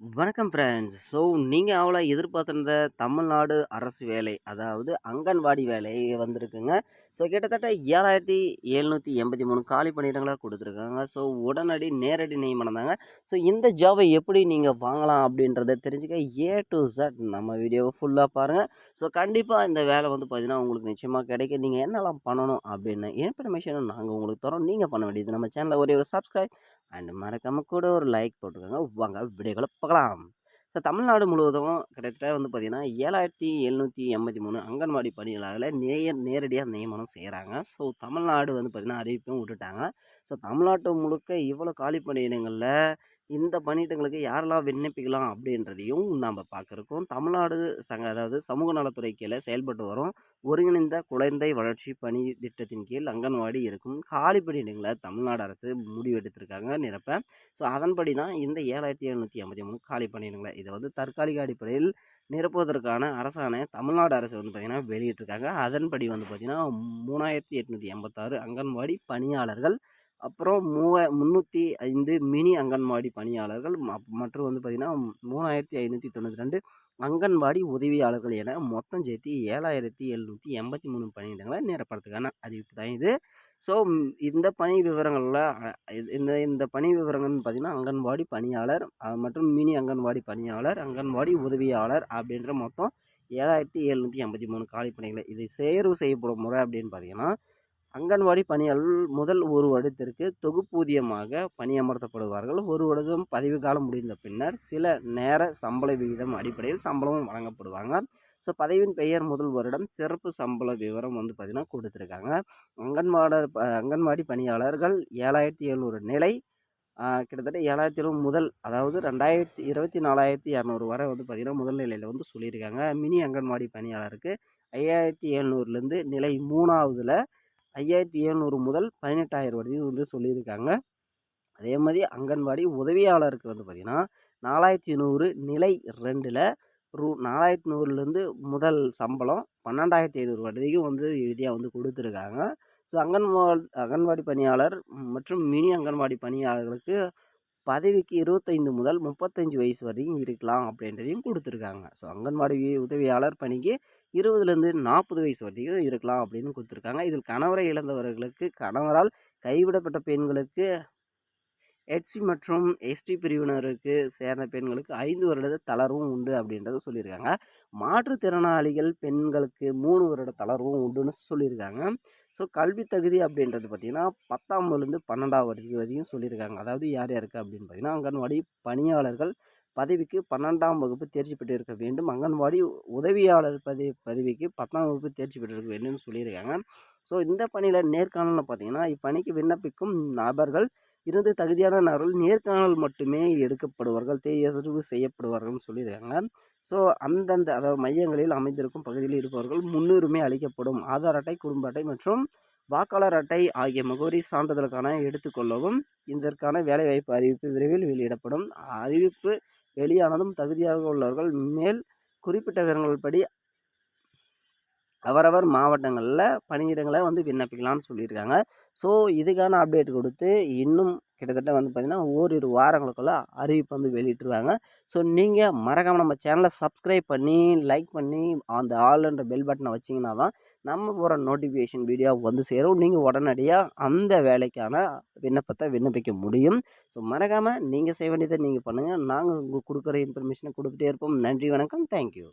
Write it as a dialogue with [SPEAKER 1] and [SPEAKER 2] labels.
[SPEAKER 1] வணக்கம் friends. So நீங்கள் அவ்வளோ எதிர்பார்த்திருந்த தமிழ்நாடு அரசு வேலை, அதாவது அங்கன்வாடி வேலை வந்திருக்குங்க. ஸோ கிட்டத்தட்ட 7783 காலி பணியிடங்களாக கொடுத்துருக்காங்க ஸோ உடனடி நேரடி நியமனம் தாங்க. ஸோ இந்த ஜாபை எப்படி நீங்கள் வாங்கலாம் அப்படின்றத தெரிஞ்சுக்க ஏ டு சட் நம்ம வீடியோவை ஃபுல்லாக பாருங்கள் ஸோ கண்டிப்பாக இந்த வேலை வந்து பார்த்திங்கன்னா உங்களுக்கு நிச்சயமாக கிடைக்கும். நீங்கள் என்னலாம் பண்ணணும் அப்படின்னு இன்ஃபர்மேஷனும் நாங்கள் உங்களுக்கு தரோம். நீங்கள் பண்ண வேண்டியது நம்ம சேனலில் ஒரே ஒரு சப்ஸ்கிரைப் அண்ட் மறக்காமல் கூட ஒரு லைக் போட்டுக்கோங்க. வாங்க வீடியோக்குள்ள பார்க்கலாம் ஸோ தமிழ்நாடு முழுவதும் கிட்டத்தட்ட வந்து பார்த்தீங்கன்னா, 7783 அங்கன்வாடி பணியாளர்களை நேய நேரடியாக நியமனம் செய்கிறாங்க ஸோ தமிழ்நாடு வந்து பார்த்திங்கன்னா அறிவிப்பும் விட்டுட்டாங்க. ஸோ தமிழ்நாட்டு முழுக்க இவ்வளோ காலி பணியிடங்களில் இந்த பணியிடங்களுக்கு யாரெல்லாம் விண்ணப்பிக்கலாம் அப்படின்றதையும் நாம் பார்க்க தமிழ்நாடு சங்க அதாவது சமூக நலத்துறை கீழே செயல்பட்டு வரும் ஒருங்கிணைந்த குழந்தை வளர்ச்சி பணி திட்டத்தின் கீழ் அங்கன்வாடி இருக்கும் காலி பணியிடங்களை தமிழ்நாடு அரசு முடிவெடுத்திருக்காங்க நிரப்ப. ஸோ அதன்படி தான் இந்த 7783 காலி பணியிடங்களை இதை வந்து தற்காலிக அடிப்படையில் நிரப்புவதற்கான அரசாணை தமிழ்நாடு அரசு வந்து பார்த்திங்கன்னா வெளியிட்டிருக்காங்க. அதன்படி வந்து பார்த்திங்கன்னா மூணாயிரத்தி எட்நூற்றி எண்பத்தாறு அங்கன்வாடி பணியாளர்கள், அப்புறம் மூவ 305 மினி அங்கன்வாடி பணியாளர்கள் மற்றும் வந்து பார்த்திங்கன்னா மூணாயிரத்தி ஐநூற்றி தொண்ணூற்றி ரெண்டு அங்கன்வாடி உதவியாளர்கள் என மொத்தம் சேர்த்து 7783 பணியிடங்கள நிரப்புறதுக்கான அறிவிப்பு தான் இது. ஸோ இந்த பணி விவரங்களில் இந்த இந்த பணி விவரங்கள்னு பார்த்தீங்கன்னா, அங்கன்வாடி பணியாளர் மற்றும் மினி அங்கன்வாடி பணியாளர், அங்கன்வாடி உதவியாளர் அப்படின்ற மொத்தம் 7783 காலி பணிகளை இது தேர்வு செய்யப்படும் முறை அப்படின்னு பார்த்தீங்கன்னா, அங்கன்வாடி பணியாளர்கள் முதல் ஒரு வருடத்திற்கு தொகுப்பூதியமாக பணியமர்த்தப்படுவார்கள். ஒரு வருடம் பதவி காலம் முடிந்த பின்னர் சில நேர சம்பள விகிதம் அடிப்படையில் சம்பளமும் வழங்கப்படுவாங்க. ஸோ பதவியின் பெயர் முதல் வருடம் சிறப்பு சம்பள விவரம் வந்து பார்த்திங்கன்னா கொடுத்துருக்காங்க அங்கன்வாட ப அங்கன்வாடி பணியாளர்கள் 7700 நிலை கிட்டத்தட்ட ஏழாயிரத்தி 7000 முதல் அதாவது 2000 24200 வரை வந்து பார்த்தீங்கன்னா, முதல் நிலையில் வந்து சொல்லியிருக்காங்க. மினி அங்கன்வாடி பணியாளருக்கு 5700லேருந்து நிலை மூணாவதில் 3வதுல 5700 முதல் 18000 வரையும் வந்து சொல்லியிருக்காங்க. அதே மாதிரி அங்கன்வாடி உதவியாளருக்கு வந்து பார்த்திங்கன்னா நாலாயிரத்தி நூறு நிலை ரெண்டில் ரூ. 4100லேருந்து முதல் சம்பளம் 12500 வரைக்கும் வந்து இறுதியாக வந்து கொடுத்துருக்காங்க ஸோ அங்கன்வா அங்கன்வாடி பணியாளர் மற்றும் மினி அங்கன்வாடி பணியாளர்களுக்கு பதவிக்கு 25 முதல் 35 வயசு வரையும் இருக்கலாம் அப்படின்றதையும் கொடுத்துருக்காங்க ஸோ அங்கன்வாடி உதவியாளர் பணிக்கு 20லேருந்து 40 வயசு வரைக்கும் இருக்கலாம் அப்படின்னு கொடுத்துருக்காங்க இதில் கணவரை இழந்தவர்களுக்கு, கணவரால் கைவிடப்பட்ட பெண்களுக்கு, எச்.சி மற்றும் எஸ்.டி பிரிவினருக்கு சேர்ந்த பெண்களுக்கு ஐந்து வருட தளர்வும் உண்டு அப்படின்றத சொல்லியிருக்காங்க. மாற்றுத்திறனாளிகள் பெண்களுக்கு மூணு வருட தளர்வும் உண்டுன்னு சொல்லியிருக்காங்க. ஸோ கல்வி தகுதி அப்படின்றது பார்த்தீங்கன்னா, 10ஆம்லேருந்து 12ஆம் வகுப்பு வரையும் சொல்லியிருக்காங்க. அதாவது யார் யாருக்கு அப்படின்னு பார்த்தீங்கன்னா, அங்கன்வாடி பணியாளர்கள் பதவிக்கு 12ஆம் வகுப்பு தேர்ச்சி பெற்றிருக்க வேண்டும். அங்கன்வாடி உதவியாளர் பதவி பதவிக்கு 10ஆம் வகுப்பு தேர்ச்சி பெற்றிருக்க வேண்டும்னு சொல்லியிருக்காங்க. ஸோ இந்த பணியில் நேர்காணல்ல பார்த்தீங்கன்னா, இப்பணிக்கு விண்ணப்பிக்கும் நபர்கள் இருந்து தகுதியான நபர்கள் நேர்காணல் மட்டுமே எடுக்கப்படுவார்கள். தேர்வு செய்யப்படுவார்கள்னு சொல்லியிருக்காங்க. ஸோ அந்தந்த அதாவது மையங்களில் அமைந்திருக்கும் பகுதியில் இருப்பவர்கள் முன்னுரிமை அளிக்கப்படும். ஆதார் அட்டை, குடும்ப அட்டை மற்றும் வாக்காளர் அட்டை ஆகிய முகவரி சான்றிதழுக்கான எடுத்துக்கொள்ளவும் இதற்கான வேலைவாய்ப்பு அறிவிப்பு விரைவில் வெளியிடப்படும். அறிவிப்பு வெளியானதும் தகுதியாக உள்ளவர்கள் மேல் குறிப்பிட்ட விவரங்கள்படி அவரவர் மாவட்டங்களில் பணியிடங்களை வந்து விண்ணப்பிக்கலாம்னு சொல்லியிருக்காங்க. ஸோ இதுக்கான அப்டேட் கொடுத்து இன்னும் கிட்டத்தட்ட வந்து பார்த்தீங்கன்னா, ஓரிரு வாரங்களுக்குள்ள அறிவிப்பு வந்து வெளியிட்டுருவாங்க. ஸோ நீங்கள் மறக்காமல் நம்ம சேனலை சப்ஸ்கிரைப் பண்ணி, லைக் பண்ணி அந்த ஆல்ன்ற பெல் பட்டனை வச்சீங்கன்னா தான் நம்ம போகிற நோட்டிஃபிகேஷன் வீடியோ வந்து சேரும். நீங்கள் உடனடியாக அந்த வேலைக்கான விண்ணப்பத்தை விண்ணப்பிக்க முடியும். ஸோ மறக்காமல் நீங்கள் செய்ய வேண்டியதை நீங்கள் பண்ணுங்கள் நாங்கள் உங்களுக்கு கொடுக்குற இன்ஃபர்மேஷனை கொடுத்துட்டே இருப்போம். நன்றி, வணக்கம். Thank you.